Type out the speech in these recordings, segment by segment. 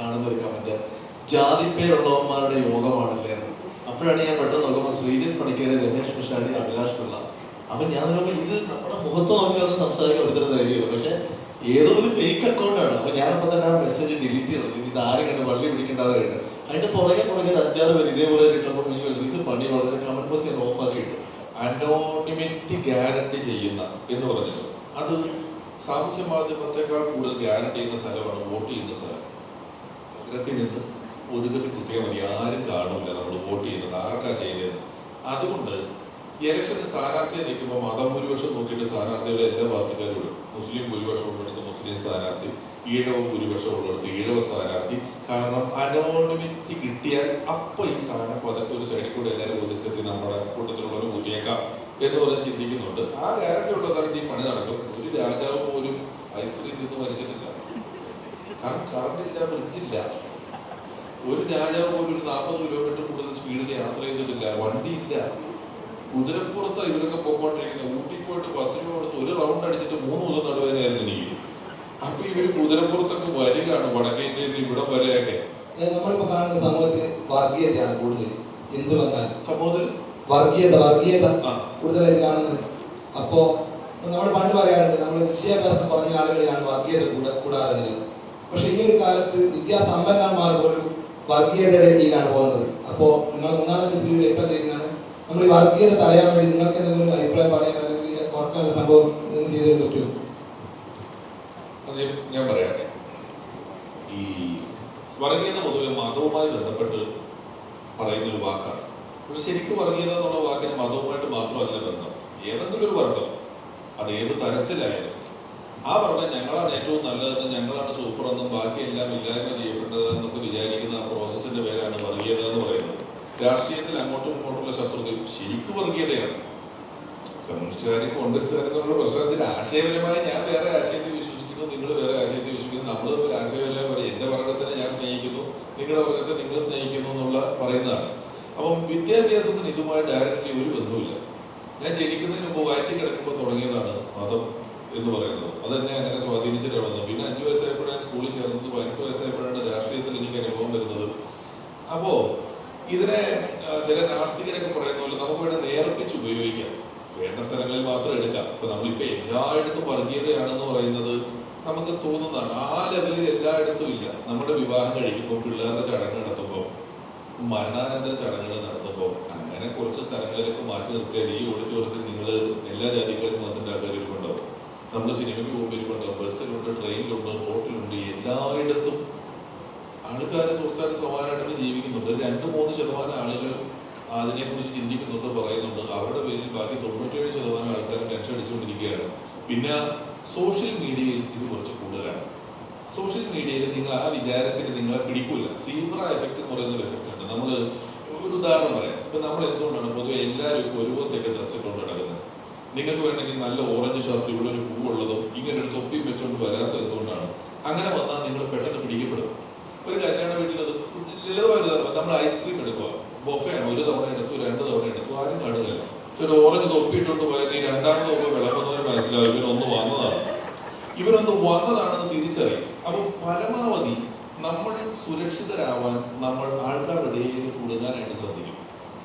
കാണുന്ന ഒരു കമന്റ് ജാതി പേരുള്ളവന്മാരുടെ യോഗമാണല്ലേ എന്ന്. അപ്പോഴാണ് ഞാൻ പെട്ടെന്ന് നോക്കുമ്പോൾ ശ്രീജിത്ത് പണിക്കര് രമേഷ് പിഷാടി അഭിലാഷ് പിള്ള. അപ്പൊ ഞാൻ നോക്കുമ്പോൾ ഇത് നമ്മുടെ മുഖത്ത് നോക്കി ഒന്ന് സംസാരിക്കാൻ ഒരുത്തരം തരികയോ പക്ഷേ ഏതോ ഒരു ഫേക്ക് അക്കൗണ്ടാണ് അപ്പൊ ഞാനപ്പോൾ തന്നെ ആ മെസ്സേജ് ഡിലീറ്റ് ചെയ്തു. ഇത് ആരും കണ്ട് വള്ളി പിടിക്കേണ്ടത് കഴിഞ്ഞു അതിന്റെ പുറകെ പുറകെ അഞ്ചാറ് പേര് ഇതേപോലെ കിട്ടുമ്പോൾ എനിക്ക് മനസ്സിലായി, ഇത് പണി വളരെ കമന്റ് ബോക്സ് ഞാൻ ഓഫ് ആക്കി ഇട്ടു അനോണിമിറ്റി ഗ്യാരണ്ടി ചെയ്യുന്ന എന്ന് പറഞ്ഞത് അത് സാമൂഹ്യ മാധ്യമത്തെക്കാൾ കൂടുതൽ ഗ്യാരണ്ടി ചെയ്യുന്ന സ്ഥലമാണ് വോട്ട് ചെയ്യുന്ന സ്ഥലം. നഗരത്തിൽ നിന്ന് ഒതുക്കത്തിൽ കുത്തിയാൽ മതി. ആരും കാണില്ല നമ്മൾ വോട്ട് ചെയ്യുന്നത് ആർക്കാ ചെയ്തതെന്ന് അതുകൊണ്ട് ഇലക്ഷന് സ്ഥാനാർത്ഥിയെ നിൽക്കുമ്പോൾ മതം ഭൂരിപക്ഷം നോക്കിയിട്ട് സ്ഥാനാർത്ഥികളെ എല്ലാ പാർട്ടിക്കാരും ഇടും. മുസ്ലിം ഭൂരിപക്ഷം ഉള്ളിടത്ത് മുസ്ലിം സ്ഥാനാർത്ഥി ഈഴവ ഭൂരിപക്ഷം ഉള്ളിടത്ത് ഈഴവ സ്ഥാനാർത്ഥി. കാരണം അനോണിമിറ്റി കിട്ടിയാൽ അപ്പൊ ഈ സ്ഥാനം പതൊക്കെ ഒരു സൈഡിൽ കൂടെ എല്ലാവരും ഒതുക്കത്തിൽ നമ്മുടെ കൂട്ടത്തിലുള്ളവർ കുത്തിയേക്കാം എന്ന് പറഞ്ഞ് ചിന്തിക്കുന്നുണ്ട്. ആ ഗ്യാരണ്ടി ഉള്ള സ്ഥലത്ത് ഈ പണി നടക്കും. ഒരു രാജാവ് പോലും ഐസ്ക്രീം നിന്ന് മരിച്ചിട്ടില്ല. കാരണം കറണ്ടില്ല ബ്രിഡ്ജില്ല ഒരു രാജാവ് പോലും ഒരു നാൽപ്പത് കിലോമീറ്റർ കൂടുതൽ സ്പീഡിൽ യാത്ര ചെയ്തിട്ടില്ല. വണ്ടിയില്ല കുതിരപ്പുറത്ത് ഇവരൊക്കെ പോയിക്കൊണ്ടിരിക്കുന്നത് ഊട്ടി പോയിട്ട് പത്ത് രൂപ കൊടുത്ത് ഒരു റൗണ്ട് അടിച്ചിട്ട് മൂന്ന് ദിവസം നടുവേനായിരുന്നു എനിക്ക്. അപ്പൊ ഇവർ കുതിരപ്പുറത്തൊക്കെ വരികയാണ്. വടക്കേ ഇന്ത്യയിൽ ഇവിടം വരെയൊക്കെ നമ്മളിപ്പോ കാണുന്ന സമൂഹത്തിൽ വർഗീയതയാണ് കൂടുതൽ എന്ത് വന്നാൽ? സമൂഹത്തിൽ വർഗീയത വർഗീയത കൂടുതലായി കാണുന്നത്. അപ്പോ നമ്മൾ പണ്ട് പറയാറുണ്ട് നമ്മൾ വിദ്യാഭ്യാസം കുറഞ്ഞ ആളുകളെയാണ് വർഗീയത കൂടാ കൂടാതെ പക്ഷെ ഈ ഒരു കാലത്ത് വിദ്യാസമ്പന്നന്മാർ പോലും വർഗീയതയുടെ കീഴിലാണ് പോകുന്നത്. അപ്പോ നിങ്ങൾ മൂന്നാമത്തെ സ്ത്രീയിൽ എപ്പം ചെയ്യുന്നതാണ്. നമ്മൾ ഈ വർഗീയത തടയാൻ വേണ്ടി നിങ്ങൾക്ക് എന്തെങ്കിലും അഭിപ്രായം പറയാൻ അല്ലെങ്കിൽ ഓർക്കാനുള്ള സംഭവം നിങ്ങൾ ചെയ്തേ പറ്റുമോ ഞാൻ പറയട്ടെ ഈ വർഗീയത പൊതുവെ മതവുമായി ബന്ധപ്പെട്ട് പറയുന്ന ഒരു വാക്കാണ്. പക്ഷെ ശരിക്കും വർഗീയത എന്നുള്ള വാക്കിന് മതവുമായിട്ട് മാത്രമല്ല ബന്ധം. ഏതെങ്കിലും ഒരു വർഗം അത് ഏത് തരത്തിലായാലും ആ പറഞ്ഞ ഞങ്ങളാണ് ഏറ്റവും നല്ലതെന്ന് ഞങ്ങളാണ് സൂപ്പറെന്നും ബാക്കിയെല്ലാം ഇല്ലായ്മ ചെയ്യപ്പെട്ടതെന്നൊക്കെ വിചാരിക്കുന്ന ആ പ്രോസസ്സിന്റെ പേരാണ് വർഗീയത എന്ന് പറയുന്നത്. രാഷ്ട്രീയത്തിൽ അങ്ങോട്ടും ഇങ്ങോട്ടുള്ള ശത്രുതയും ശരിക്കും വർഗീയതയാണ്. കമ്മ്യൂണിസ്റ്റുകാരും കോൺഗ്രസ്സുകാരും തമ്മിലുള്ള പ്രശ്നത്തിൽ ആശയപരമായി ഞാൻ വേറെ ആശയത്തിൽ വിശ്വസിക്കുന്നു നിങ്ങൾ വേറെ ആശയത്തിൽ വിശ്വസിക്കുന്നു നമ്മൾ തമ്മിൽ ആശയപരമായി പറയും എന്റെ വർഗത്തിനെ ഞാൻ സ്നേഹിക്കുന്നു നിങ്ങളുടെ വർഗത്തെ നിങ്ങൾ സ്നേഹിക്കുന്നു എന്നുള്ള പറയുന്നതാണ്. അപ്പം വിദ്യാഭ്യാസത്തിന് ഇതുമായി ഡയറക്റ്റ്ലി ഒരു ബന്ധവുമില്ല. ഞാൻ ജനിക്കുന്നതിന് മുമ്പ് വയറ്റി കിടക്കുമ്പോൾ തുടങ്ങിയതാണ് മതം എന്ന് പറയുന്നത്. അതെന്നെ അങ്ങനെ സ്വാധീനിച്ചിട്ട് വന്നത് പിന്നെ അഞ്ചു വയസ്സായപ്പോഴാണ് സ്കൂളിൽ ചേർന്നത്. പതിനെട്ട് വയസ്സായപ്പോഴാണ് രാഷ്ട്രീയത്തിൽ എനിക്ക് അനുഭവം വരുന്നത്. അപ്പോ ഇതിനെ ചില നാസ്തികരൊക്കെ പറയുന്ന പോലെ നമുക്ക് വേണ്ട നേർപ്പിച്ച് ഉപയോഗിക്കാം. വേണ്ട സ്ഥലങ്ങളിൽ മാത്രം എടുക്കാം. ഇപ്പൊ നമ്മളിപ്പോ എല്ലായിടത്തും വർഗീയതയാണെന്ന് പറയുന്നത് നമുക്ക് തോന്നുന്നതാണ്. ആ ലെവലിൽ എല്ലായിടത്തും ഇല്ല. നമ്മുടെ വിവാഹം കഴിക്കുമ്പോൾ പിള്ളേരുടെ ചടങ്ങ് നടത്തുമ്പോൾ മരണാനന്തര ചടങ്ങുകൾ നടത്തുമ്പോൾ അങ്ങനെ കുറച്ച് സ്ഥലങ്ങളിലൊക്കെ മാറ്റി നിർത്തിയാൽ ഈ ഓഡിറ്റോറിയത്തിൽ നിങ്ങൾ എല്ലാ ജാതിക്കാരും മതത്തിന്റെ ആൾക്കാർ നമ്മൾ സിനിമയ്ക്ക് പോകുമ്പോഴുണ്ട് ബസ്സിലുണ്ട് ട്രെയിനിലുണ്ട് റോട്ടിലുണ്ട് എല്ലായിടത്തും ആൾക്കാർ സംസ്ഥാന സമാനമായിട്ട് ജീവിക്കുന്നുണ്ട്. രണ്ട് മൂന്ന് ശതമാനം ആളുകൾ അതിനെക്കുറിച്ച് ചിന്തിക്കുന്നുണ്ട് പറയുന്നുണ്ട്. അവരുടെ പേരിൽ ബാക്കി തൊണ്ണൂറ്റേഴ് ശതമാനം ആൾക്കാർ ടെൻഷൻ അടിച്ചുകൊണ്ടിരിക്കുകയാണ്. പിന്നെ സോഷ്യൽ മീഡിയയിൽ ഇത് കുറച്ച് കൂടുതലാണ്. സോഷ്യൽ മീഡിയയിൽ നിങ്ങൾ ആ വിചാരത്തിൽ നിങ്ങളെ പിടിക്കൂല. സീബ്ര എഫക്റ്റ് എന്ന് പറയുന്ന ഒരു എഫക്റ്റ് ഉണ്ട്. നമ്മൾ ഒരു ഉദാഹരണം പറയാം. ഇപ്പൊ നമ്മൾ എന്തുകൊണ്ടാണ് പൊതുവെ എല്ലാവരും ഒരുപോലത്തെ ഡ്രസ്സ് കൊണ്ട് നടക്കുന്നത്? നിങ്ങൾക്ക് വേണമെങ്കിൽ നല്ല ഓറഞ്ച് ഷർട്ട് ഇവിടെ ഒരു പൂവുള്ളതോ ഇങ്ങനെ ഒരു തൊപ്പിയും വെച്ചുകൊണ്ട് വരാത്തത് എന്തുകൊണ്ടാണ്? അങ്ങനെ വന്നാൽ നിങ്ങൾ പെട്ടെന്ന് പിടിക്കപ്പെടും. ഒരു കല്യാണ വീട്ടിൽ അത് ലളിതമായ ഉദാഹരണം നമ്മൾ ഐസ്ക്രീം എടുക്കുക. ബൊഫയാണ് ഒരു തവണ എടുത്തു രണ്ട് തവണ എടുത്തു ആരും കാണുന്നില്ല ഒരു ഓറഞ്ച് തൊപ്പി ഇട്ടുകൊണ്ട് പോയാൽ നീ രണ്ടാമത് തൊപ്പി വിളമ്പുന്നവര് മനസ്സിലാവും. ഇവനൊന്ന് വന്നതാണ്. ഇവരൊന്ന് വന്നതാണെന്ന് തിരിച്ചറിയും. അപ്പോൾ പരമാവധി നമ്മൾ സുരക്ഷിതരാവാൻ നമ്മൾ ആൾക്കാരുടെ ഇടയിൽ കൊടുക്കാനായിട്ട് ശ്രദ്ധിക്കും.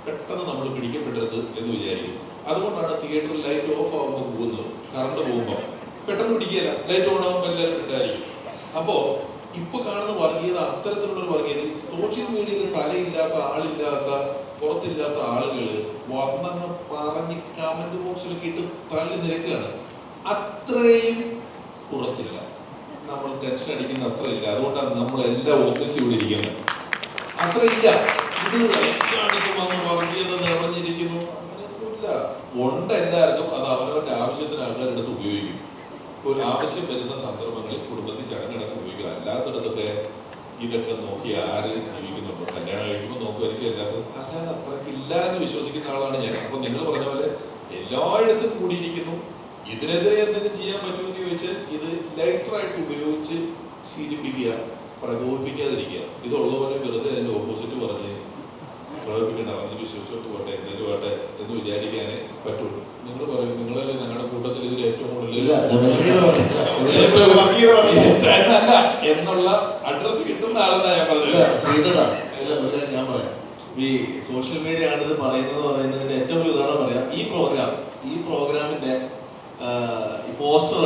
പെട്ടെന്ന് നമ്മൾ പിടിക്കപ്പെടരുത് എന്ന് വിചാരിക്കും. അതുകൊണ്ടാണ് തിയേറ്ററിൽ ലൈറ്റ് ഓഫ് ആകുമ്പോൾ പോകുന്നത്. കറണ്ട് പോകുമ്പോൾ പെട്ടെന്ന് പിടിക്കുകയില്ല. ലൈറ്റ് ഓൺ ആകുമ്പോൾ എല്ലാവരും ഉണ്ടായിരിക്കും. അപ്പോൾ ഇപ്പൊ കാണുന്ന വർഗീയത അത്തരത്തിലുള്ള ഒരു വർഗീയത. ഈ സോഷ്യൽ മീഡിയയിൽ തലയില്ലാത്ത ആളില്ലാത്ത പുറത്തില്ലാത്ത ആളുകൾ വർണങ്ങൾ പറഞ്ഞ് കമന്റ് ബോക്സിലൊക്കെ ഇട്ട് തള്ളി നിരക്കുകയാണ്. അത്രയും പുറത്തില്ല നമ്മൾ ടെൻഷൻ അടിക്കുന്ന അത്ര ഇല്ല അതുകൊണ്ടാണ് നമ്മളെല്ലാം ഒന്നിച്ചു ഇവിടെ ഇരിക്കുന്നത്. അത്ര ഇല്ല ഇത് വർഗീയത നിറഞ്ഞിരിക്കുന്നു ഉണ്ട് എന്തായിരുന്നു അത് അവനവന്റെ ആവശ്യത്തിന് ആൾക്കാരെടുത്ത് ഉപയോഗിക്കും. ഒരു ആവശ്യം വരുന്ന സന്ദർഭങ്ങളിൽ കുടുംബത്തിൽ ചടങ്ങടക്കം ഉപയോഗിക്കുക. അല്ലാത്തടത്തൊക്കെ ഇതൊക്കെ നോക്കി ആര് ജീവിക്കുന്നുണ്ടോ? കല്യാണം കഴിക്കുമ്പോൾ നോക്കുമായിരിക്കും എല്ലാത്തും അല്ലാതെ അത്രയ്ക്ക് ഇല്ല എന്ന് വിശ്വസിക്കുന്ന ആളാണ് ഞാൻ. അപ്പൊ നിങ്ങൾ പറഞ്ഞ പോലെ എല്ലായിടത്തും കൂടിയിരിക്കുന്നു. ഇതിനെതിരെ എന്തെങ്കിലും ചെയ്യാൻ പറ്റുമെന്ന് ചോദിച്ചാൽ ഇത് ലൈറ്ററായിട്ട് ഉപയോഗിച്ച് ശീലിപ്പിക്കുക പ്രകോപിപ്പിക്കാതിരിക്കുക. ഇതുള്ള പോലെ വെറുതെ അതിന്റെ ഓപ്പോസിറ്റ് പറഞ്ഞ് പ്രകോപിക്കേണ്ട അവർ വിശ്വസിച്ചോട്ട് പോട്ടെ എന്തെങ്കിലും എന്ന് വിചാരിക്കാനേ പറ്റുള്ളൂ. നിങ്ങൾ പറയും നിങ്ങളല്ലേ ഞങ്ങളുടെ കൂട്ടത്തിൽ ഇതിൽ ഏറ്റവും കൂടുതൽ. അല്ല എന്നുള്ള അഡ്രസ് കിട്ടുന്ന ആളെന്നാ ഞാൻ പറഞ്ഞത്. ഇല്ല, ഞാൻ പറയാം. ഈ സോഷ്യൽ മീഡിയ ആണ് ഇത് പറയുന്നത് പറയുന്നതിന്റെ ഏറ്റവും വലിയ ഉദാഹരണം പറയാം. ഈ പ്രോഗ്രാം ഈ പ്രോഗ്രാമിന്റെ ഈ പോസ്റ്റർ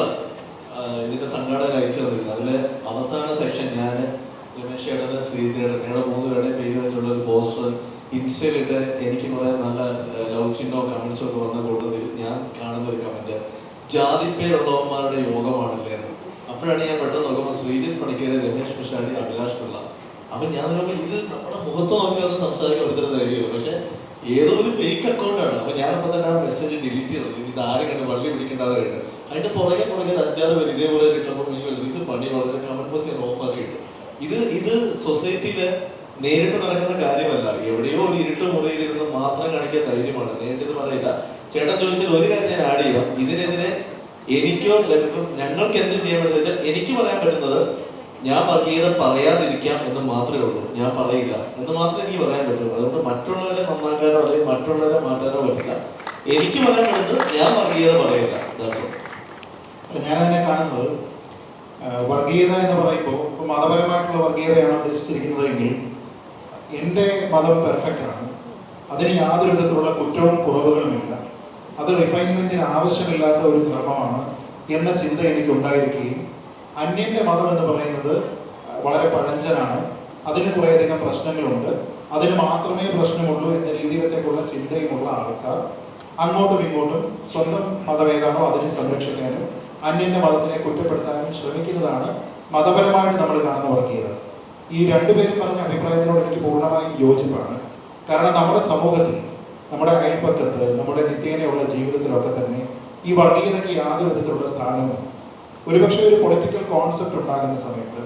ഇതിന്റെ സംഘാടകർ അയച്ചു തന്നിരുന്നു അതിലെ അവസാന സെക്ഷൻ ഞാൻ രമേശ് ചേട്ടന് ശ്രീധരേട്ടൻ ഞങ്ങളുടെ മൂന്ന് പേരുടെ പേര് വെച്ചുള്ള ഒരു പോസ്റ്റർ ഇൻസ്റ്റയിലിട്ട് എനിക്ക് കുറെ നല്ല കമൻസ് ഒക്കെ വന്ന കൂട്ടത്തിൽ ഞാൻ കാണുന്ന ഒരു കമന്റ് ജാതിപ്പേരുള്ളവന്മാരുടെ യോഗമാണല്ലേ എന്ന്. അപ്പോഴാണ് ഞാൻ പെട്ടെന്ന് നോക്കുമ്പോൾ ശ്രീജിത്ത് പണിക്കര് രമേശ് പിഷാടി അഭിലാഷ് പിള്ള. അപ്പൊ ഞാൻ നോക്കുമ്പോൾ ഇത് നമ്മുടെ മുഖത്ത് നോക്കി വന്ന് സംസാരിക്കാൻ ഒരുത്തരം തരികയോ പക്ഷെ ഏതോ ഒരു ഫേക്ക് അക്കൗണ്ടാണ് അപ്പൊ ഞാനപ്പോൾ തന്നെ ആ മെസ്സേജ് ഡിലീറ്റ് ചെയ്തത് ഇത് ആരും കണ്ട് വള്ളി പിടിക്കേണ്ടത് കഴിഞ്ഞു അതിന്റെ പുറകെ പുറകെ അഞ്ചാറ് പേര് ഇതേപോലെ കിട്ടുമ്പോൾ എനിക്ക് ഇത് പണി വളരെ കമന്റ് ബോക്സ് ഞാൻ ഓഫ് ആക്കി ഇട്ടു. ഇത് ഇത് സൊസൈറ്റിയിൽ നേരിട്ട് നടക്കുന്ന കാര്യമല്ല. എവിടെയോ ഒരു ഇരുട്ട് മുറിയിലിരുന്ന് മാത്രം കാണിക്കാൻ ധൈര്യമാണ്. നേരിട്ട് പറയില്ല. ചേട്ടൻ ചോദിച്ചാൽ ഒരു കാര്യം ഞാൻ ആഡ് ചെയ്യാം. ഇതിനെതിരെ എനിക്കോ ഞങ്ങൾക്ക് എന്ത് ചെയ്യാൻ പറ്റുന്ന വെച്ചാൽ എനിക്ക് പറയാൻ പറ്റുന്നത് ഞാൻ വർഗീയത പറയാതിരിക്കാം എന്ന് മാത്രമേ ഉള്ളൂ. ഞാൻ പറയില്ല എന്ന് മാത്രമേ എനിക്ക് പറയാൻ പറ്റൂ അതുകൊണ്ട് മറ്റുള്ളവരെ നന്നാക്കാനോ അല്ലെങ്കിൽ മറ്റുള്ളവരെ മാറ്റാനോ പറ്റില്ല. എനിക്ക് പറയാൻ പറ്റുന്നത് ഞാൻ വർഗീയത പറയില്ല. ഞാനതിനെ കാണുന്നത് വർഗീയത എന്ന് പറയുമ്പോൾ ഇപ്പൊ മതപരമായിട്ടുള്ള വർഗീയതയാണ് ഉദ്ദേശിച്ചിരിക്കുന്നതെങ്കിൽ എന്റെ മതം പെർഫെക്റ്റ് ആണ്. അതിന് യാതൊരു വിധത്തിലുള്ള കുറ്റവും കുറവുകളുമില്ല. അത് റിഫൈൻമെന്റിന് ആവശ്യമില്ലാത്ത ഒരു ധർമ്മമാണ് എന്ന ചിന്ത എനിക്ക് ഉണ്ടായിരിക്കുകയും അന്യന്റെ മതം എന്ന് പറയുന്നത് വളരെ പഴഞ്ചനാണ്. അതിന് കുറേയധികം പ്രശ്നങ്ങളുണ്ട്. അതിന് മാത്രമേ പ്രശ്നമുള്ളൂ എന്ന രീതിയിലത്തേക്കുള്ള ചിന്തയുമുള്ള ആൾക്കാർ അങ്ങോട്ടും ഇങ്ങോട്ടും സ്വന്തം മതമേതാണോ അതിനെ സംരക്ഷിക്കാനും അന്യന്റെ മതത്തിനെ കുറ്റപ്പെടുത്താനും ശ്രമിക്കുന്നതാണ് മതപരമായിട്ട് നമ്മൾ കാണുന്ന വർഗീയത. ഈ രണ്ടുപേരും പറഞ്ഞ അഭിപ്രായത്തിനോട് എനിക്ക് പൂർണമായും യോജിപ്പാണ്. കാരണം നമ്മുടെ സമൂഹത്തിൽ നമ്മുടെ അയൽപ്പക്കത്ത് നമ്മുടെ നിത്യേനയുള്ള ജീവിതത്തിലൊക്കെ തന്നെ ഈ വർഗീയതയ്ക്ക് യാതൊരു വിധത്തിലുള്ള സ്ഥാനവും ഒരുപക്ഷെ ഒരു പൊളിറ്റിക്കൽ കോൺസെപ്റ്റ് ഉണ്ടാകുന്ന സമയത്ത്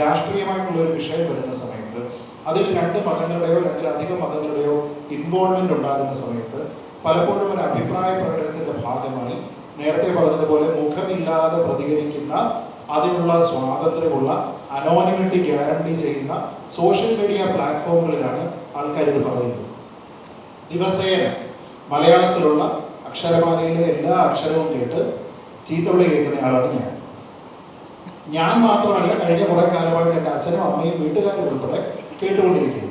രാഷ്ട്രീയമായിട്ടുള്ള ഒരു വിഷയം വരുന്ന സമയത്ത് അതിൽ രണ്ട് മതങ്ങളുടെയോ രണ്ടിലധികം മതങ്ങളുടെയോ ഇൻവോൾവ്മെന്റ് ഉണ്ടാകുന്ന സമയത്ത് പലപ്പോഴും ഒരു അഭിപ്രായ പ്രകടനത്തിന്റെ ഭാഗമായി നേരത്തെ പറഞ്ഞതുപോലെ മുഖമില്ലാതെ പ്രതികരിക്കുന്ന അതിനുള്ള സ്വാതന്ത്ര്യമുള്ള അനോണിമിറ്റി ഗ്യാരണ്ടി ചെയ്യുന്ന സോഷ്യൽ മീഡിയ പ്ലാറ്റ്ഫോമുകളിലാണ് ആൾക്കാർ ഇത് പറയുന്നത്. ദിവസേന മലയാളത്തിലുള്ള അക്ഷരമാലയിലെ എല്ലാ അക്ഷരവും കേട്ട് ചീത്തവിളി കേൾക്കുന്ന ആളാണ് ഞാൻ. ഞാൻ മാത്രമല്ല കഴിഞ്ഞ കുറേ കാലമായിട്ട് എന്റെ അച്ഛനും അമ്മയും വീട്ടുകാരും ഉൾപ്പെടെ കേട്ടുകൊണ്ടിരിക്കുന്നു.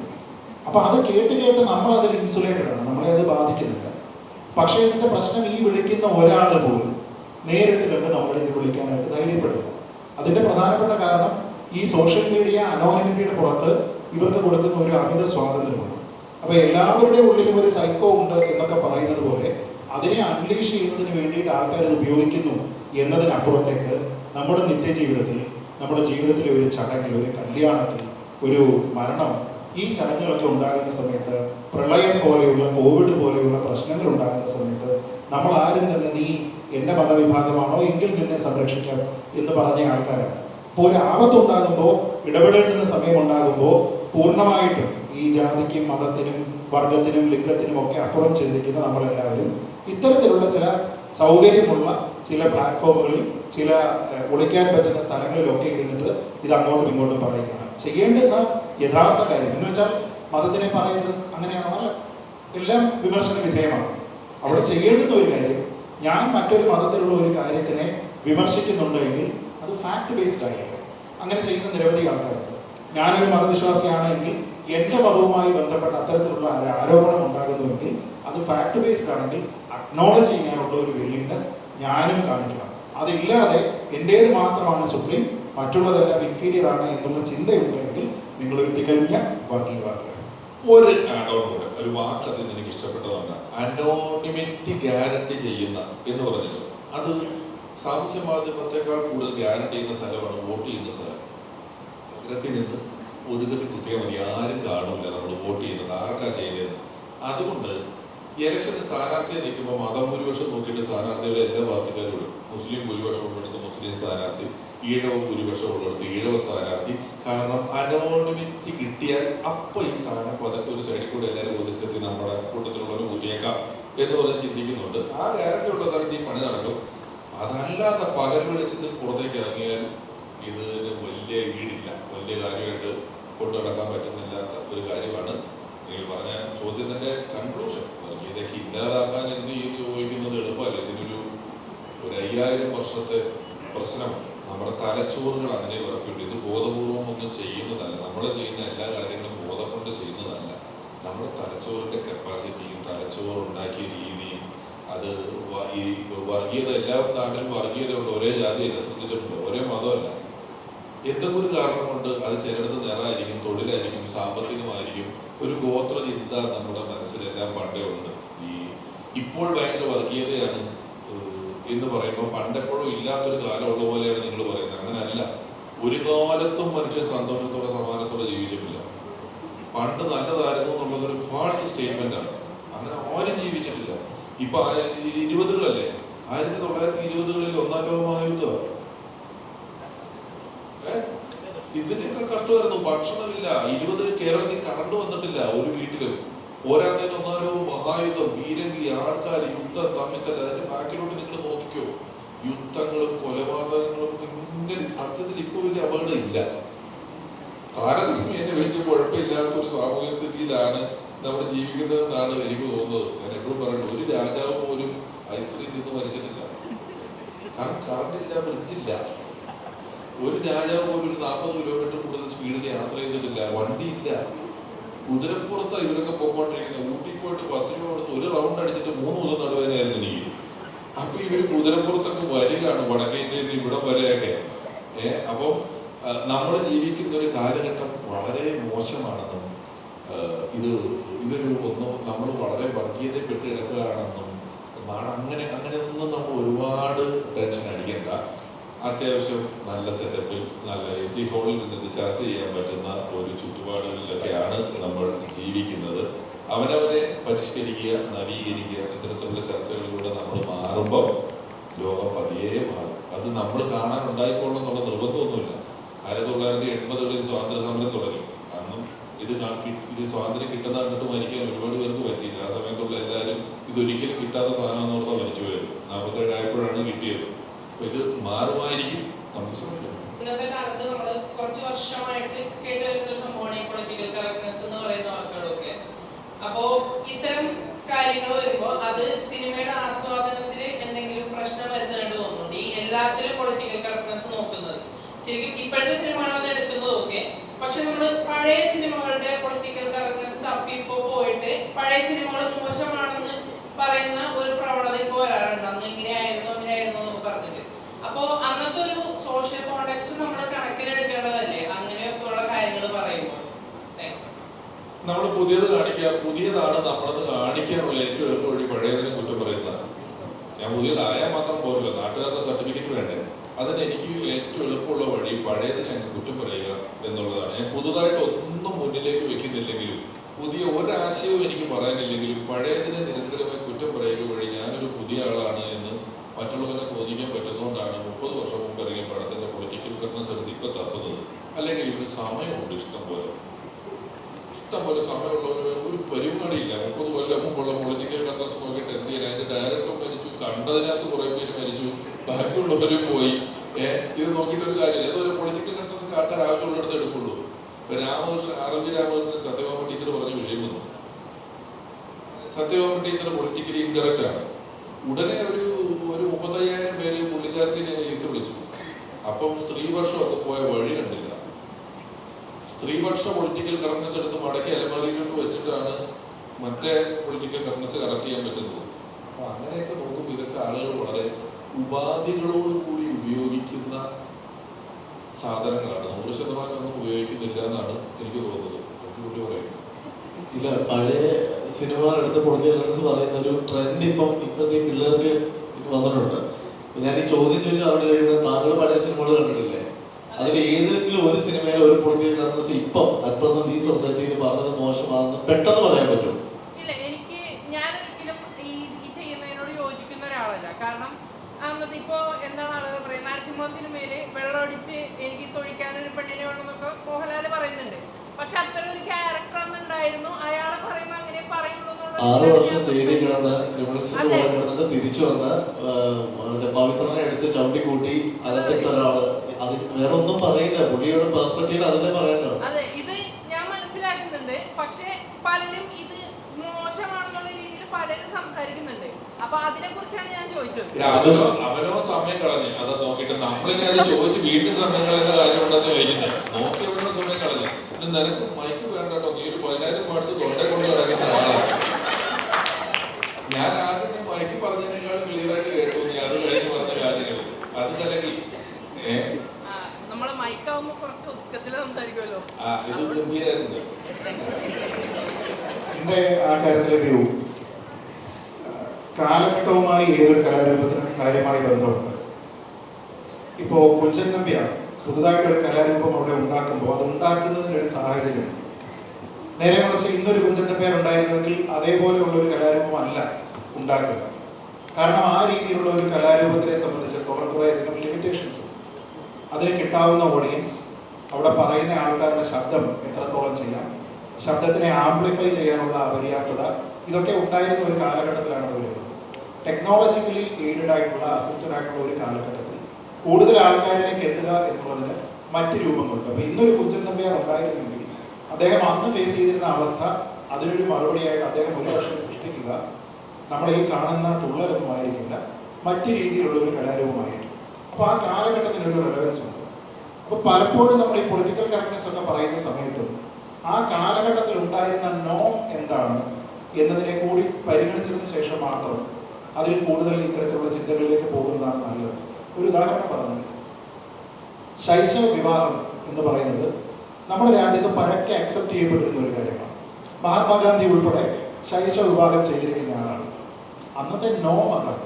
അപ്പൊ അത് കേട്ട് കേട്ട് നമ്മൾ അതിൽ ഇൻസുലേറ്റഡ് ആണ് നമ്മളെ അത് ബാധിക്കുന്നില്ല. പക്ഷേ ഇതിന്റെ പ്രശ്നം ഈ വിളിക്കുന്ന ഒരാൾ പോലും നേരിട്ട് കണ്ട് നമ്മളിത് വിളിക്കാനായിട്ട് ധൈര്യപ്പെടുക അതിന്റെ പ്രധാനപ്പെട്ട കാരണം ഈ സോഷ്യൽ മീഡിയ അനോണിമിറ്റിയുടെ പുറത്ത് ഇവർക്ക് കൊടുക്കുന്ന ഒരു അമിത സ്വാതന്ത്ര്യമാണ്. അപ്പൊ എല്ലാവരുടെയും ഉള്ളിലും ഒരു സൈക്കോ ഉണ്ട് എന്നൊക്കെ പറയുന്നത് പോലെ അതിനെ അൺലീഷ് ചെയ്യുന്നതിന് വേണ്ടിയിട്ട് ആൾക്കാർ ഇത് ഉപയോഗിക്കുന്നു എന്നതിനപ്പുറത്തേക്ക് നമ്മുടെ നിത്യജീവിതത്തിൽ നമ്മുടെ ജീവിതത്തിലെ ഒരു ചടങ്ങിൽ ഒരു കല്യാണത്തിൽ ഒരു മരണം ഈ ചടങ്ങുകളൊക്കെ ഉണ്ടാകുന്ന സമയത്ത് പ്രളയം പോലെയുള്ള കോവിഡ് പോലെയുള്ള പ്രശ്നങ്ങൾ ഉണ്ടാകുന്ന സമയത്ത് നമ്മൾ ആരും തന്നെ നീ എന്റെ മതവിഭാഗമാണോ എങ്കിൽ നിന്നെ സംരക്ഷിക്കാം എന്ന് പറഞ്ഞ ആൾക്കാരാണ്. അപ്പോൾ ഒരു ആപത്തുണ്ടാകുമ്പോൾ ഇടപെടേണ്ടുന്ന സമയം ഉണ്ടാകുമ്പോൾ പൂർണമായിട്ടും ഈ ജാതിക്കും മതത്തിനും വർഗത്തിനും ലിംഗത്തിനും ഒക്കെ അപ്പുറം ചിന്തിക്കുന്ന നമ്മളെല്ലാവരും ഇത്തരത്തിലുള്ള ചില സൗകര്യമുള്ള ചില പ്ലാറ്റ്ഫോമുകളിൽ ചില ഒളിക്കാൻ പറ്റുന്ന സ്ഥലങ്ങളിലൊക്കെ ഇരുന്നിട്ട് ഇത് അങ്ങോട്ടും ഇങ്ങോട്ടും പറയുകയാണ്. ചെയ്യേണ്ടുന്ന യഥാർത്ഥ കാര്യം എന്ന് വെച്ചാൽ മതത്തിനെ പറയുന്നത് അങ്ങനെയാണോ എല്ലാം വിമർശന വിധേയമാണ്. അവിടെ ചെയ്യേണ്ടുന്ന ഒരു കാര്യം ഞാൻ മറ്റൊരു മതത്തിലുള്ള ഒരു കാര്യത്തിനെ വിമർശിക്കുന്നുണ്ടെങ്കിൽ ഫാക്ട് ബേസ്ഡ് ആയിരിക്കും അങ്ങനെ ചെയ്യുന്ന നിരവധി ആൾക്കാരുണ്ട്. ഞാനൊരു മതവിശ്വാസിയാണെങ്കിൽ എന്റെ മതവുമായി ബന്ധപ്പെട്ട അത്തരത്തിലുള്ള ആരോപണം ഉണ്ടാകുന്നുവെങ്കിൽ അത് ഫാക്ട് ബേസ്ഡ് ആണെങ്കിൽ അക്നോളജ് ചെയ്യാനുള്ള ഒരു വില്ലിങ്നെസ് ഞാനും കാണിക്കണം. അതില്ലാതെ എന്റേത് മാത്രമാണ് സുപ്രീം മറ്റുള്ളതെല്ലാം ഇൻഫീരിയർ ആണ് എന്നുള്ള ചിന്തയുണ്ടെങ്കിൽ നിങ്ങളൊരു തികഞ്ഞ വർഗീയവാദിയാണ്. ഒരു ആഡോൺ കൂടെ ഒരു വാക്ക് എനിക്ക് അനോണിമിറ്റി ഗ്യാരണ്ടി ചെയ്യുന്ന എന്ന് പറഞ്ഞത് അത് സാമൂഹ്യ മാധ്യമത്തെക്കാൾ കൂടുതൽ ഗ്യാരണ്ടി ചെയ്യുന്ന സ്ഥലമാണ് വോട്ട് ചെയ്യുന്ന സ്ഥലം. അഗ്രത്തിൽ നിന്ന് ഒതുക്കത്തിൽ കുത്തിയാൽ മതി ആരും കാണില്ല നമ്മൾ വോട്ട് ചെയ്യുന്നത് ആർക്കാ ചെയ്യുന്നത് അതുകൊണ്ട് ഇലക്ഷന് സ്ഥാനാർത്ഥിയെ നിൽക്കുമ്പോൾ മതം ഭൂരിപക്ഷം നോക്കിയിട്ട് സ്ഥാനാർത്ഥികളെ എല്ലാ പാർട്ടിക്കാരും ഇടും. മുസ്ലിം ഭൂരിപക്ഷം ഉള്ളിടത്ത് മുസ്ലിം സ്ഥാനാർത്ഥി ഈഴവ ഭൂരിപക്ഷം ഉള്ളിടത്ത് ഈഴവ സ്ഥാനാർത്ഥി. കാരണം അനോണിമിറ്റി കിട്ടിയാൽ അപ്പൊ ഈ സ്ഥാനം പതൊക്കെ ഒരു സൈഡിൽ കൂടെ എല്ലാവരും ഒതുക്കത്തിൽ നമ്മുടെ കൂട്ടത്തിലുള്ളവർ കുത്തിയേക്കാം എന്ന് പറഞ്ഞ് ചിന്തിക്കുന്നുണ്ട്. ആ ഗ്യാരണ്ടി ഉള്ള സ്ഥലത്ത് ഈ പണി നടക്കും. അതല്ലാത്ത പകൽ വെളിച്ചത്തിൽ പുറത്തേക്ക് ഇറങ്ങിയാൽ ഇതിന് വലിയ ഈടില്ല. വലിയ കാര്യമായിട്ട് കൊണ്ടു നടക്കാൻ പറ്റുന്നില്ലാത്ത ഒരു കാര്യമാണ്. നിങ്ങൾ പറഞ്ഞ ചോദ്യത്തിന്റെ കൺക്ലൂഷൻ ഇതൊക്കെ ഇല്ലാതാക്കാൻ എന്ത് ചെയ്യുന്നു ചോദിക്കുന്നത് എളുപ്പമല്ല. ഇതിനൊരു ഒരു അയ്യായിരം വർഷത്തെ പ്രശ്നമാണ് നമ്മുടെ തലച്ചോറുകൾ അങ്ങനെ ഉറപ്പിട്ടു ഇത് ബോധപൂർവം ഒന്നും ചെയ്യുന്നതല്ല. നമ്മൾ ചെയ്യുന്ന എല്ലാ കാര്യങ്ങളും ബോധം കൊണ്ട് ചെയ്യുന്നതല്ല. നമ്മുടെ തലച്ചോറിന്റെ കപ്പാസിറ്റിയും തലച്ചോറ് ഉണ്ടാക്കിയ രീതിയും അത് ഈ വർഗീയത എല്ലാ നാട്ടിലും വർഗീയതയുണ്ട് ഒരേ ജാതിയല്ല ശ്രദ്ധിച്ചിട്ടുണ്ട്. ഒരേ മതമല്ല. എന്തെങ്കിലും ഒരു കാരണം കൊണ്ട് അത് ചിലയിടത്ത് നിറമായിരിക്കും തൊഴിലായിരിക്കും സാമ്പത്തികമായിരിക്കും ഒരു ഗോത്ര ചിന്ത നമ്മുടെ മനസ്സിലെല്ലാം പണ്ടേ ഉണ്ട്. ഈ ഇപ്പോൾ ഭയങ്കര വർഗീയതയാണ് എന്ന് പറയുമ്പോൾ പണ്ടെപ്പോഴും ഇല്ലാത്തൊരു ഉള്ള പോലെയാണ് നിങ്ങൾ പറയുന്നത്. അങ്ങനല്ല. ഒരു കാലത്തും മനുഷ്യൻ സന്തോഷത്തോടെ സമാനത്തോടെ ജീവിച്ചിട്ടില്ല. പണ്ട് നല്ലതായിരുന്നു എന്നുള്ളത് ഒരു ഫാൾസ് സ്റ്റേറ്റ്മെന്റ് ആണ്. അങ്ങനെ ആരും ജീവിച്ചിട്ടില്ല. ഇപ്പൊ ഇരുപതുകളല്ലേ? ആയിരത്തി തൊള്ളായിരത്തി ഇരുപതുകളിൽ ഒന്നാം ലോക മഹായുദ്ധമാണ് ഏ? ഇതിനൊക്കെ കഷ്ടമായിരുന്നു. ഭക്ഷണമില്ല. ഇരുപത് കേരളത്തിൽ കറണ്ട് വന്നിട്ടില്ല ഒരു വീട്ടിലും. പോരാത്തതിന് ഒന്നാലോ മഹായുദ്ധം. വീരങ്കി ആൾക്കാർ യുദ്ധം തമ്മിത്തല്ല അതിന്റെ ബാക്കിലോട്ട് നിങ്ങൾ നോക്കിക്കോ. യുദ്ധങ്ങളും കൊലപാതകങ്ങളും ഇങ്ങനെ സത്യത്തിൽ ഇപ്പൊ വലിയ അപകടം ഇല്ല. താരതമ്യേന വലിയ കുഴപ്പമില്ലാത്ത ഒരു സാമൂഹ്യ സ്ഥിതിയിലാണ് നമ്മൾ ജീവിക്കുന്നതെന്നാണ് എനിക്ക് തോന്നുന്നത് ഞാൻ എപ്പോഴും പറയുന്നത് ഒരു രാജാവ് പോലും മരിച്ചിട്ടില്ല കാരണം കറണ്ടില്ല ബ്രിഡ്ജില്ല ഒരു രാജാവ് പോലും നാൽപ്പത് കിലോമീറ്റർ കൂടുതൽ സ്പീഡിൽ യാത്ര ചെയ്തിട്ടില്ല. വണ്ടിയില്ല കുതിരപ്പുറത്ത് ഇവരൊക്കെ പോയിക്കൊണ്ടിരിക്കുന്നത്. ഊട്ടി പോയിട്ട് പത്ത് രൂപ കൊടുത്ത് ഒരു റൗണ്ട് അടിച്ചിട്ട് മൂന്ന് ദിവസം നടുവേനായിരുന്നു എനിക്ക്. അപ്പൊ ഇവർ കുതിരപ്പുറത്തൊക്കെ വരികയാണ്. വടക്കേ ഇന്ത്യയിൽ നിന്ന് ഇവിടെ വരെയൊക്കെ ഏഹ് അപ്പം നമ്മൾ ജീവിക്കുന്ന ഒരു കാലഘട്ടം വളരെ മോശമാണെന്നും ഇത് ഇതൊരു ഒന്നും നമ്മൾ വളരെ വർഗീയതപ്പെട്ട് കിടക്കുകയാണെന്നും നാട് അങ്ങനെ അങ്ങനെ ഒന്നും നമ്മൾ ഒരുപാട് ടെൻഷൻ അടിക്കണ്ട. അത്യാവശ്യം നല്ല സെറ്റപ്പിൽ നല്ല എ സി ഹോളിൽ നിന്ന് ചർച്ച ചെയ്യാൻ പറ്റുന്ന ഒരു ചുറ്റുപാടുകളിലൊക്കെയാണ് നമ്മൾ ജീവിക്കുന്നത്. അവനവനെ പരിഷ്കരിക്കുക നവീകരിക്കുക ഇത്തരത്തിലുള്ള ചർച്ചകളിലൂടെ നമ്മൾ മാറുമ്പോൾ ലോകം പതിയെ മാറും. അത് നമ്മൾ കാണാൻ ഉണ്ടായിക്കോളണം എന്നുള്ള നിർബന്ധമൊന്നുമില്ല. ആയിരത്തി തൊള്ളായിരത്തി എൺപതുകളിൽ സ്വാതന്ത്ര്യ സമരം തുടങ്ങി. ഇത് ഇത് സ്വാതന്ത്ര്യം കിട്ടുന്ന കണ്ടിട്ട് മരിക്കാൻ ഒരുപാട് പേർക്ക് പറ്റിയില്ല. ആ സമയത്തുള്ള എല്ലാവരും ഇതൊരിക്കലും കിട്ടാത്ത സാധനം ഓർത്താൽ മരിച്ചു പോയത്. നാൽപ്പത്തേഴ് ആയപ്പോഴാണ് കിട്ടിയത്. അപ്പൊ ഇത് മാറുമായിരിക്കും നമുക്ക് ശ്രമിക്കാം ഇന്നത്തെ കാലത്ത് നമ്മൾ കുറച്ച് വർഷമായിട്ട് കേട്ടുവരുന്ന സംഭവമാണ് ഈ പൊളിറ്റിക്കൽ കറക്റ്റ്നെസ് എന്ന് പറയുന്ന വാക്കുകളൊക്കെ. അപ്പോ ഇത്തരം കാര്യങ്ങൾ വരുമ്പോ അത് സിനിമയുടെ ആസ്വാദനത്തിൽ എന്തെങ്കിലും പ്രശ്നം വരുത്തേണ്ടി തോന്നുന്നുണ്ട്. ഈ എല്ലാത്തിലും പൊളിറ്റിക്കൽ കറക്റ്റ്നെസ് നോക്കുന്നത്. ശരിക്കും ഇപ്പോഴത്തെ സിനിമകളാണ് എടുക്കുന്നത് ഓക്കെ പക്ഷെ നമ്മൾ പഴയ സിനിമകളുടെ പൊളിറ്റിക്കൽ കറക്റ്റ്നെസ് തപ്പിപ്പോ പോയിട്ട് പഴയ സിനിമകൾ മോശമാണെന്ന് പറയുന്ന ഒരു പ്രവണത ഇപ്പോ വരാറുണ്ട്. അന്ന് ഇങ്ങനെയായിരുന്നു അങ്ങനെയായിരുന്നു എന്നൊക്കെ പറഞ്ഞിട്ട്. അപ്പോ അന്നത്തെ ഒരു സോഷ്യൽ കോണ്ടെക്സ്റ്റ് നമ്മൾ കണക്കിലെടുക്കേണ്ടതല്ലേ? അങ്ങനെയൊക്കെയുള്ള കാര്യങ്ങൾ പറയുമ്പോൾ. നമ്മൾ പുതിയത് കാണിക്കുക പുതിയതാണ് നമ്മളത് കാണിക്കാനുള്ള ഏറ്റവും എളുപ്പ വഴി പഴയതിനെ കുറ്റം പറയുന്നതാണ്. ഞാൻ പുതിയതായാൽ മാത്രം പോരല്ലോ. നാട്ടുകാരുടെ സർട്ടിഫിക്കറ്റ് വേണ്ടേ? അതിന് എനിക്ക് ഏറ്റവും എളുപ്പമുള്ള വഴി പഴയതിനെ അങ്ങ് കുറ്റം പറയുക എന്നുള്ളതാണ്. ഞാൻ പുതുതായിട്ട് ഒന്നും മുന്നിലേക്ക് വെക്കുന്നില്ലെങ്കിലും പുതിയ ഒരാശയവും എനിക്ക് പറയാനില്ലെങ്കിലും പഴയതിനെ നിരന്തരമായി കുറ്റം പറയുക വഴി ഞാനൊരു പുതിയ ആളാണ് എന്ന് മറ്റുള്ളവരെ തോന്നിക്കാൻ പറ്റുന്നതുകൊണ്ടാണ് മുപ്പത് വർഷം മുമ്പ് ഇറങ്ങിയ പടത്തിന്റെ പൊളിറ്റിക്കൽ കർണൻസ് എടുത്ത് ഇപ്പൊ തപ്പുന്നത് അല്ലെങ്കിൽ ഇതിന് സമയമുണ്ട് ഇഷ്ടം പോലെ. ഇഷ്ടം പോലെ സമയമുള്ളവർ ഒരു പരിപാടിയില്ല. മുപ്പത് കൊല്ലം മുമ്പുള്ള പൊളിറ്റിക്കൽ കർണൻസ് നോക്കിയിട്ട് എന്ത് ചെയ്യാൻ അതിന്റെ ഡയറക്ടർ മരിച്ചു. കണ്ടതിനകത്ത് കുറെ പേര് മരിച്ചു. ബാക്കിയുള്ളവരും പോയി. ഇത് നോക്കിയിട്ട് ഒരു കാര്യമില്ല. അതൊരു പൊളിറ്റിക്കൽ കറക്റ്റ്നസ് ആൾക്കാർ ആവശ്യമുള്ളിടത്ത് എടുക്കുള്ളൂ. ഇപ്പൊ Ramakrishnan R G Ramakrishnan Sathyabhama teacher പറഞ്ഞ വിഷയം വന്നു. സത്യഭാമ ടീച്ചർ പൊളിറ്റിക്കലി ഇൻകറക്റ്റ് ആണ്. ഉടനെ ഒരു ഒരു മുപ്പത്തയ്യായിരം പേര് പുള്ളിക്കാരത്തിനെ എഴുതി വിളിച്ചു. അപ്പം സ്ത്രീപക്ഷം അത് പോയ വഴി കണ്ടില്ല. സ്ത്രീപക്ഷ പൊളിറ്റിക്കൽ കറക്റ്റ്നസ് എടുത്ത് മടക്കി അലമാരിയിലോട്ട് വെച്ചിട്ടാണ് മറ്റേ പൊളിറ്റിക്കൽ കറക്റ്റ്നസ് കറക്റ്റ് ചെയ്യാൻ പറ്റുന്നത്. അപ്പൊ അങ്ങനെയൊക്കെ നോക്കുമ്പോൾ ഇതൊക്കെ ആളുകൾ വളരെ ഉപാധികളോട് കൂടി ഉപയോഗിക്കുന്ന സാധനങ്ങളാണ്. നൂറ് ശതമാനം ഒന്നും ഉപയോഗിക്കുന്നില്ല എന്നാണ് എനിക്ക് തോന്നുന്നത്. എനിക്ക് പറയുന്നത് ഇല്ല പഴയ സിനിമ എടുത്ത് പൊളിറ്റിക്കൽസ് പറയുന്ന ഒരു ട്രെൻഡ് ഇപ്പം ഇപ്പോഴത്തെ പിള്ളേർക്ക് വന്നിട്ടുണ്ട്. ഞാൻ ഈ ചോദ്യം ചോദിച്ചാൽ അവിടെ കയ്യിൽ താങ്കൾ പഴയ സിനിമകൾ കണ്ടിട്ടില്ലേ? അതിൽ ഏതെങ്കിലും ഒരു സിനിമയിൽ ഒരു പൊളിച്ചു കറൻസി ഇപ്പം അറ്റ് പ്രസന്റ് ഈ സൊസൈറ്റിയിൽ പറഞ്ഞത് മോശമാണെന്ന് പെട്ടെന്ന് പറയാൻ പറ്റും ഇല്ല എനിക്ക് ഞാൻ ഒരിക്കലും ഈ ഈ ചെയ്യുന്നതിനോട് യോജിക്കുന്ന ഒരാളല്ല കാരണം ഇപ്പോ എന്താണ് ആളുകൾ പറയുന്നത്? നരസിംഹത്തിന് മേൽ വെള്ളമടിച്ച് എനിക്ക് തൊഴിക്കാൻ ഒരു പെണ്ണിനെ വേണമെന്നൊക്കെ മോഹൻലാൽ പറയുന്നുണ്ട്. പക്ഷെ അത്തരം ഒരു ക്യാരക്ടർ അന്ന് ഉണ്ടായിരുന്നു. അയാളെ പറയുമ്പോൾ അങ്ങനെ പറയുള്ളൂ ആറു വർഷം ജയിലിൽ കിടന്ന് ക്രിമിനൽസിന്റെ കിടന്നിട്ട് തിരിച്ചു വന്ന് പവിത്രനെ എടുത്ത് ചവിട്ടി കൂട്ടി അകത്തിട്ട ഒരാൾ. അത് വേറൊന്നും പറയില്ല. പുള്ളിയുടെ പെർസ്പെക്റ്റീവ് അതല്ലേ പറയേണ്ടത് അതെ ഇത് ഞാൻ മനസ്സിലാക്കുന്നുണ്ട് പക്ഷെ പലരും ഇത് മോശമാണെന്നുള്ള രീതിയിൽ പലരും സംസാരിക്കുന്നുണ്ട് അപ്പൊ അതിനെ കുറിച്ചാണ് ഞാൻ ചോദിച്ചത് എടാ, അവനോ അവനോ സമയം കളഞ്ഞ്. അത് നോക്കിയിട്ട് നമ്മളിങ്ങനെ അത് ചോദിച്ച് വീണ്ടും സമയം കളയേണ്ട കാര്യം ഉണ്ടെന്ന് ചോദിക്കുന്നത് നോക്കി അവനോ സമയം കളഞ്ഞു. പിന്നെ നിനക്ക് മൈക്ക് വേണ്ട കേട്ടോ നീ ഒരു പതിനായിരം പാർട്സ് തൊണ്ടേ കൊണ്ട് കിടക്കുന്ന ആളാണ് ഞാൻ ആദ്യം നീ മൈക്ക് പറഞ്ഞതിനേക്കാൾ ക്ലിയർ ആയിട്ട് കേട്ടു. നീ അത് കഴിഞ്ഞ് പറഞ്ഞ കാര്യങ്ങൾ. അത് അല്ലെങ്കിൽ ഇത് ഗംഭീരായിരുന്നു. എന്റെ ആ കാര്യത്തിലെ വ്യൂ കാലഘട്ടവുമായി ഏതൊരു കലാരൂപത്തിനും കാര്യമായി ബന്ധമുണ്ട്. ഇപ്പോൾ കുഞ്ചൻ നമ്പ്യാർ പുതുതായിട്ടൊരു കലാരൂപം അവിടെ ഉണ്ടാക്കുമ്പോൾ അത് ഉണ്ടാക്കുന്നതിനൊരു സാഹചര്യം. നേരെ മറിച്ച് ഇന്നൊരു കുഞ്ചൻ നമ്പ്യാർ ഉണ്ടായിരുന്നുവെങ്കിൽ അതേപോലെയുള്ള ഒരു കലാരൂപം അല്ല ഉണ്ടാക്കുക. കാരണം ആ രീതിയിലുള്ള ഒരു കലാരൂപത്തിനെ സംബന്ധിച്ചിടത്തോളം കുറേയധികം ലിമിറ്റേഷൻസ് ഉണ്ട്. അതിന് കിട്ടാവുന്ന ഓഡിയൻസ് അവിടെ പറയുന്ന ആൾക്കാരുടെ ശബ്ദം എത്രത്തോളം ചെയ്യാം ശബ്ദത്തിനെ ആംപ്ലിഫൈ ചെയ്യാനുള്ള അപര്യാപ്തത ഇതൊക്കെ ഉണ്ടായിരുന്ന ഒരു കാലഘട്ടത്തിലാണ് അത് ടെക്നോളജിക്കലി എയ്ഡഡ് ആയിട്ടുള്ള അസിസ്റ്റഡ് ആയിട്ടുള്ള ഒരു കാലഘട്ടത്തിൽ കൂടുതൽ ആൾക്കാരിലേക്ക് എത്തുക എന്നുള്ളതിന് മറ്റ് രൂപങ്ങളുണ്ട്. അപ്പോൾ ഇന്നൊരു കുഞ്ചൻ നമ്പ്യാർ ഉണ്ടായിരുന്നെങ്കിൽ അദ്ദേഹം അന്ന് ഫേസ് ചെയ്തിരുന്ന അവസ്ഥ അതിനൊരു മറുപടിയായിട്ട് അദ്ദേഹം ഒരു പക്ഷേ സൃഷ്ടിക്കുക നമ്മൾ ഈ കാണുന്ന തുള്ളലൊന്നും ആയിരിക്കില്ല മറ്റ് രീതിയിലുള്ള ഒരു കലാരൂപമായിരിക്കും. അപ്പോൾ ആ കാലഘട്ടത്തിന് ഒരു റെലവൻസ് ഉണ്ട്. അപ്പോൾ പലപ്പോഴും നമ്മൾ ഈ പൊളിറ്റിക്കൽ കറക്റ്റ്നെസ് ഒക്കെ പറയുന്ന സമയത്തും ആ കാലഘട്ടത്തിൽ ഉണ്ടായിരുന്ന നോം എന്താണ് എന്നതിനെ കൂടി പരിഗണിച്ചതിന് ശേഷം മാത്രം അതിൽ കൂടുതൽ ഇത്തരത്തിലുള്ള ചിന്തകളിലേക്ക് പോകുന്നതാണ് നല്ലത്. ഒരു ഉദാഹരണം പറഞ്ഞു. ശൈശവ വിവാഹം എന്ന് പറയുന്നത് നമ്മുടെ രാജ്യത്ത് പരക്കെ അക്സെപ്റ്റ് ചെയ്യപ്പെട്ടിരുന്ന ഒരു കാര്യമാണ്. മഹാത്മാഗാന്ധി ഉൾപ്പെടെ ശൈശവ വിവാഹം ചെയ്തിരിക്കുന്ന ആളാണ്. അന്നത്തെ നോം അതാണ്.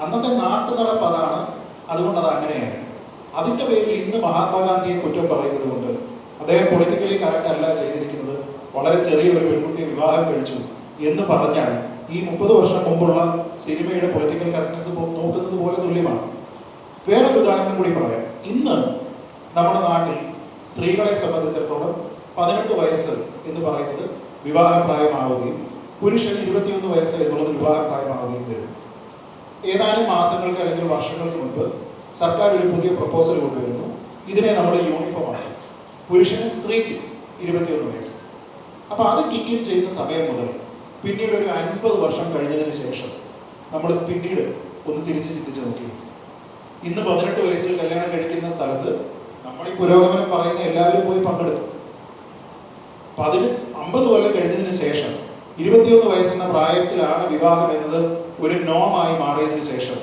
അന്നത്തെ നാട്ടുനടപ്പ് അതാണ്. അതുകൊണ്ട് അത് അങ്ങനെയാണ്. അതിന്റെ പേരിൽ ഇന്ന് മഹാത്മാഗാന്ധിയെ കുറ്റം പറയുന്നത് കൊണ്ട് അദ്ദേഹം പൊളിറ്റിക്കലി കറക്റ്റ് അല്ല ചെയ്തിരിക്കുന്നത്. വളരെ ചെറിയ ഒരു പെൺകുട്ടിയെ വിവാഹം കഴിച്ചു എന്ന് പറഞ്ഞാൽ ഈ മുപ്പത് വർഷം മുമ്പുള്ള സിനിമയുടെ പൊളിറ്റിക്കൽ കറക്റ്റ്നെസ് നോക്കുന്നത് പോലെ തുല്യമാണ്. വേറൊരു ഉദാഹരണം കൂടി പറയാം. ഇന്ന് നമ്മുടെ നാട്ടിൽ സ്ത്രീകളെ സംബന്ധിച്ചിടത്തോളം പതിനെട്ട് വയസ്സ് എന്ന് പറയുന്നത് വിവാഹപ്രായമാവുകയും പുരുഷൻ ഇരുപത്തിയൊന്ന് വയസ്സ് എന്നുള്ളത് വിവാഹപ്രായമാവുകയും വരും. ഏതാനും മാസങ്ങൾക്ക് അല്ലെങ്കിൽ വർഷങ്ങൾക്ക് മുൻപ് സർക്കാർ ഒരു പുതിയ പ്രപ്പോസൽ കൊണ്ടുവരുന്നു. ഇതിനെ നമ്മൾ യൂണിഫോം ആണ്. പുരുഷനും സ്ത്രീക്കും ഇരുപത്തിയൊന്ന് വയസ്സ്. അപ്പോൾ അത് കിക്കിൻ ചെയ്യുന്ന സമയം മുതൽ പിന്നീട് ഒരു അൻപത് വർഷം കഴിഞ്ഞതിന് ശേഷം നമ്മൾ പിന്നീട് ഒന്ന് തിരിച്ച് ചിന്തിച്ച് നോക്കി. ഇന്ന് പതിനെട്ട് വയസ്സിൽ കല്യാണം കഴിക്കുന്ന സ്ഥലത്ത് നമ്മൾ ഈ പുരോഗമനം പറയുന്ന എല്ലാവരും പോയി പങ്കെടുക്കും. പതിന് അമ്പത് കൊല്ലം കഴിഞ്ഞതിന് ശേഷം ഇരുപത്തിയൊന്ന് വയസ്സെന്ന പ്രായത്തിലാണ് വിവാഹം എന്നത് ഒരു നോമായി മാറിയതിന് ശേഷം.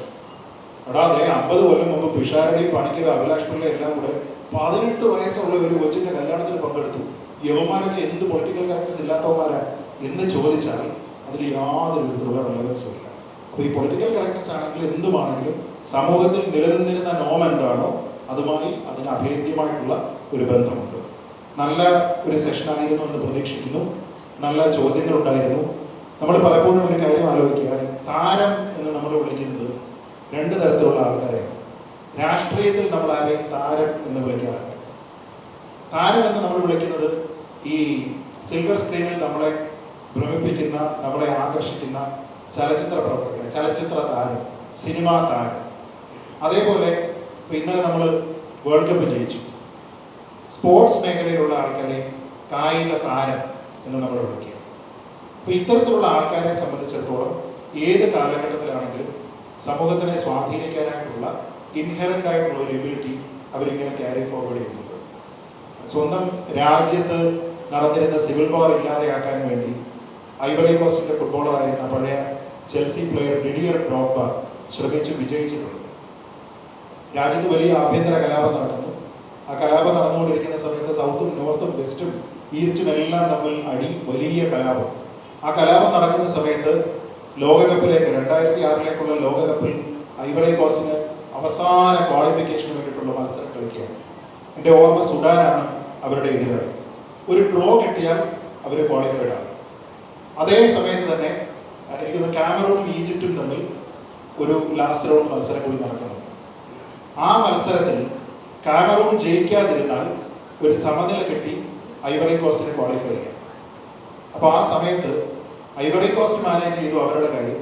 എടാ അതെ അമ്പത് കൊല്ലം മുമ്പ് പിഷാരുടെയും പണിക്കരും അഭിലാഷ് എല്ലാം കൂടെ പതിനെട്ട് വയസ്സുള്ള ഒരു കൊച്ചിന്റെ കല്യാണത്തിൽ പങ്കെടുത്തു. യവന്മാരൊക്കെ എന്ത് പൊളിറ്റിക്കൽ കറക്റ്റ്നസ് ഇല്ലാത്തവന്മാരാ? എന്ന് ചോദിച്ചാൽ അതിൽ യാതൊരു വിധത്തിലുള്ള റെലവൻസും ഇല്ല. അപ്പോൾ ഈ പൊളിറ്റിക്കൽ കറക്റ്റ്നസ് ആണെങ്കിലും എന്തുമാണെങ്കിലും സമൂഹത്തിൽ നിലനിന്നിരുന്ന നോം എന്താണോ അതുമായി അതിന് അഭേദ്യമായിട്ടുള്ള ഒരു ബന്ധമുണ്ട്. നല്ല ഒരു സെഷനായിരുന്നു എന്ന് പ്രതീക്ഷിക്കുന്നു. നല്ല ചോദ്യങ്ങൾ ഉണ്ടായിരുന്നു. നമ്മൾ പലപ്പോഴും ഒരു കാര്യം ആലോചിക്കുക താരം എന്ന് നമ്മൾ വിളിക്കുന്നത് രണ്ട് തരത്തിലുള്ള ആൾക്കാരെയാണ്. രാഷ്ട്രീയത്തിൽ നമ്മൾ ആരെയും താരം എന്ന് വിളിക്കാറുണ്ട്. താരം എന്ന് നമ്മൾ വിളിക്കുന്നത് ഈ സിൽവർ സ്ക്രീനിൽ നമ്മളെ ഭ്രമിപ്പിക്കുന്ന നമ്മളെ ആകർഷിക്കുന്ന ചലച്ചിത്ര പ്രവർത്തകർ ചലച്ചിത്ര താരം സിനിമാ താരം. അതേപോലെ ഇപ്പൊ ഇന്നലെ നമ്മൾ വേൾഡ് കപ്പ് ജയിച്ചു. സ്പോർട്സ് മേഖലയിലുള്ള ആൾക്കാരെ കായിക താരം എന്ന് നമ്മൾ വിളിക്കുക. അപ്പൊ ഇത്തരത്തിലുള്ള ആൾക്കാരെ സംബന്ധിച്ചിടത്തോളം ഏത് കാലഘട്ടത്തിലാണെങ്കിലും സമൂഹത്തിനെ സ്വാധീനിക്കാനായിട്ടുള്ള ഇൻഹറന്റ് ആയിട്ടുള്ള ഒരു എബിലിറ്റി അവരിങ്ങനെ ക്യാരി ഫോർവേഡ് ചെയ്യുന്നുണ്ട്. സ്വന്തം രാജ്യത്ത് നടന്നിരുന്ന സിവിൽ വാർ ഇല്ലാതെയാക്കാൻ വേണ്ടി ഐവറി കോസ്റ്റിന്റെ ഫുട്ബോളറായിരുന്ന പഴയ ചെൽസി പ്ലെയർ ഡിഡിയർ ഡ്രോപ്പ ശ്രമിച്ചു വിജയിച്ചിട്ടുണ്ട്. രാജ്യത്ത് വലിയ ആഭ്യന്തര കലാപം നടക്കുന്നു. ആ കലാപം നടന്നുകൊണ്ടിരിക്കുന്ന സമയത്ത് സൗത്തും നോർത്തും വെസ്റ്റും ഈസ്റ്റും എല്ലാം തമ്മിൽ അടി വലിയ കലാപം. ആ കലാപം നടക്കുന്ന സമയത്ത് ലോകകപ്പിലേക്ക് രണ്ടായിരത്തി ആറിലേക്കുള്ള ലോകകപ്പിൽ ഐവറി കോസ്റ്റിന് അവസാന ക്വാളിഫിക്കേഷന് വേണ്ടിയിട്ടുള്ള മത്സരം കളിക്കുകയാണ്. എന്റെ ഓർമ്മ സുഡാനാണ് അവരുടെ എതിരാളി. ഒരു ഡ്രോ കിട്ടിയാൽ അവർ ക്വാളിഫൈഡ് അതേ സമയത്ത് തന്നെ എനിക്കൊന്ന് ക്യാമറൂണും ഈജിപ്തും തമ്മിൽ ഒരു ലാസ്റ്റ് റൗണ്ട് മത്സരം കൂടി നടക്കുന്നു. ആ മത്സരത്തിൽ കാമറൂൺ ജയിക്കാതിരുന്നാൽ ഒരു സമനില കിട്ടി ഐവറി കോസ്റ്റിനെ ക്വാളിഫൈ ചെയ്യാം അപ്പോൾ ആ സമയത്ത് ഐവറി കോസ്റ്റ് മാനേജ് ചെയ്തു അവരുടെ കാര്യം.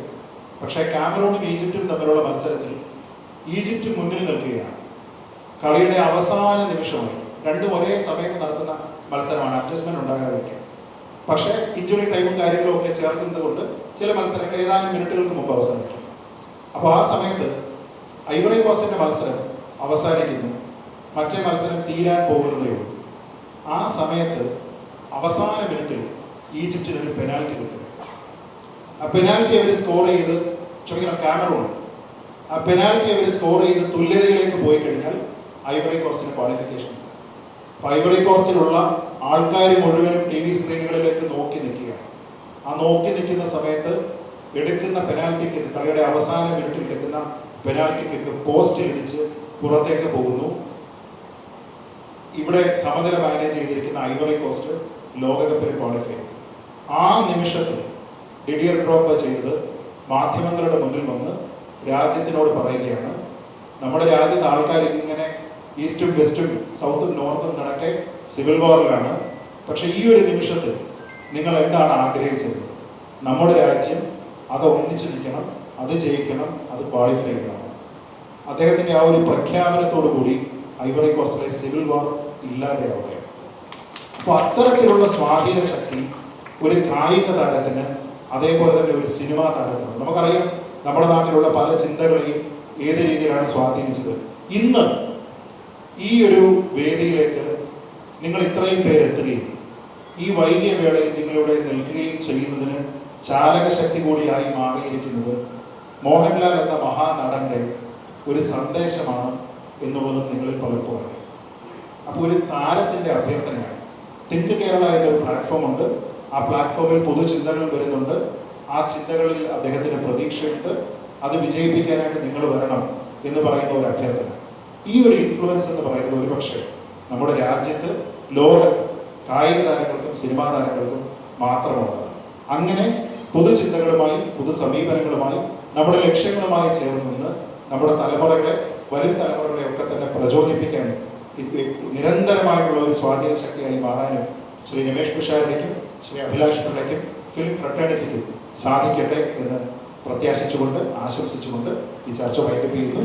പക്ഷേ കാമറൂണും ഈജിപ്തും തമ്മിലുള്ള മത്സരത്തിൽ ഈജിപ്റ്റ് മുന്നിൽ നിൽക്കുകയാണ്. കളിയുടെ അവസാന നിമിഷമായി രണ്ടും ഒരേ സമയത്ത് നടത്തുന്ന മത്സരമാണ് അഡ്ജസ്റ്റ്മെന്റ് ഉണ്ടാകാതിരിക്കുക പക്ഷേ ഇഞ്ചുറി ടൈമും കാര്യങ്ങളും ഒക്കെ ചേർക്കുന്നത് കൊണ്ട് ചില മത്സരങ്ങൾ ഏതാനും മിനിറ്റുകൾക്ക് മുമ്പ് അവസാനിക്കും. അപ്പോൾ ആ സമയത്ത് ഐവറി കോസ്റ്റിന്റെ മത്സരം അവസാനിക്കുന്നു. മറ്റേ മത്സരം തീരാൻ പോകുന്നതേ ഉള്ളൂ. ആ സമയത്ത് അവസാന മിനിറ്റിൽ ഈജിപ്തിന് ഒരു പെനാൽറ്റി കിട്ടും. ആ പെനാൽറ്റി അവർ സ്കോർ ചെയ്ത് ക്ഷമിക്കണം ക്യാമറൂൺ ആ പെനാൽറ്റി അവർ സ്കോർ ചെയ്ത് തുല്യതയിലേക്ക് പോയി കഴിഞ്ഞാൽ ഐവറി കോസ്റ്റിന് ക്വാളിഫിക്കേഷൻ അപ്പോൾ ഐവറി കോസ്റ്റിലുള്ള ആൾക്കാർ മുഴുവനും ടി വി സ്ക്രീനുകളിലേക്ക് നോക്കി നിൽക്കുകയാണ്. ആ നോക്കി നിൽക്കുന്ന സമയത്ത് എടുക്കുന്ന പെനാൽറ്റി കിക്ക് കളിയുടെ അവസാന മിനിറ്റിൽ എടുക്കുന്ന പെനാൽറ്റി കിക്ക് പോസ്റ്റ് ഇടിച്ച് പുറത്തേക്ക് പോകുന്നു. ഇവിടെ സമനില മാനേജ് ചെയ്തിരിക്കുന്ന ഐവറി കോസ്റ്റ് ലോകകപ്പിന് ക്വാളിഫൈ ആ നിമിഷത്തിൽ ഡിഡിയർ ഡ്രോപ്പ് ചെയ്ത് മാധ്യമങ്ങളുടെ മുന്നിൽ വന്ന് രാജ്യത്തിനോട് പറയുകയാണ് നമ്മുടെ രാജ്യത്ത് ആൾക്കാർ ഈസ്റ്റും വെസ്റ്റും സൗത്തും നോർത്തും നടക്കെ സിവിൽ വാറിലാണ്. പക്ഷേ ഈ ഒരു നിമിഷത്തിൽ നിങ്ങൾ എന്താണ് ആഗ്രഹിച്ചത്? നമ്മുടെ രാജ്യം അത് ഒന്നിച്ച് നിൽക്കണം അത് ജയിക്കണം അത് ക്വാളിഫൈ ചെയ്യണം. അദ്ദേഹത്തിന്റെ ആ ഒരു പ്രഖ്യാപനത്തോടു കൂടി ഐവറി കോസ്റ്റിലെ സിവിൽ വാർ ഇല്ലാതെയാവുക അപ്പോൾ അത്തരത്തിലുള്ള സ്വാധീന ശക്തി ഒരു കായിക താരത്തിന് അതേപോലെ തന്നെ ഒരു സിനിമാ താരത്തിന് നമുക്കറിയാം നമ്മുടെ നാട്ടിലുള്ള പല ചിന്തകളെയും ഏത് രീതിയിലാണ് സ്വാധീനിച്ചത്? ഇന്ന് ഈ ഒരു വേദിയിലേക്ക് നിങ്ങൾ ഇത്രയും പേരെത്തുകയും ഈ വൈകിയ വേളയിൽ നിങ്ങളിവിടെ നിൽക്കുകയും ചെയ്യുന്നതിന് ചാലകശക്തി കൂടിയായി മാറിയിരിക്കുന്നത് മോഹൻലാൽ എന്ന മഹാനടന്റെ ഒരു സന്ദേശമാണ് എന്നുള്ളത് നിങ്ങളിൽ പലർക്കും അറിയാം. അപ്പോൾ ഒരു താരത്തിന്റെ അഭ്യർത്ഥനയാണ്. തിങ്ക് കേരള എന്നൊരു പ്ലാറ്റ്ഫോം ഉണ്ട്. ആ പ്ലാറ്റ്ഫോമിൽ പൊതുചിന്തകൾ വരുന്നുണ്ട്. ആ ചിന്തകളിൽ അദ്ദേഹത്തിന്റെ പ്രതീക്ഷയുണ്ട്. അത് വിജയിപ്പിക്കാനായിട്ട് നിങ്ങൾ വരണം എന്ന് പറയുന്ന ഒരു അഭ്യർത്ഥന. ഈ ഒരു ഇൻഫ്ലുവൻസ് എന്ന് പറയുന്നത് ഒരു പക്ഷേ നമ്മുടെ രാജ്യത്ത് ലോകത്ത് കായിക താരങ്ങൾക്കും സിനിമാ താരങ്ങൾക്കും മാത്രമുള്ളതാണ് അങ്ങനെ പൊതുചിന്തകളുമായി പൊതു സമീപനങ്ങളുമായി നമ്മുടെ ലക്ഷ്യങ്ങളുമായി ചേർന്ന് നിന്ന് നമ്മുടെ തലമുറകളെ വരും തലമുറകളെ ഒക്കെ തന്നെ പ്രചോദിപ്പിക്കാനും നിരന്തരമായിട്ടുള്ള ഒരു സ്വാധീന ശക്തിയായി മാറാനും ശ്രീ രമേഷ് പിഷാരടിക്കും ശ്രീ അഭിലാഷ് പിള്ളയ്ക്കും ഫിലിം ഫ്രട്ടേണിറ്റിക്കും സാധിക്കട്ടെ എന്ന് പ്രത്യാശിച്ചുകൊണ്ട് ആശംസിച്ചുകൊണ്ട് ഈ ചർച്ച ചെയ്യുന്നു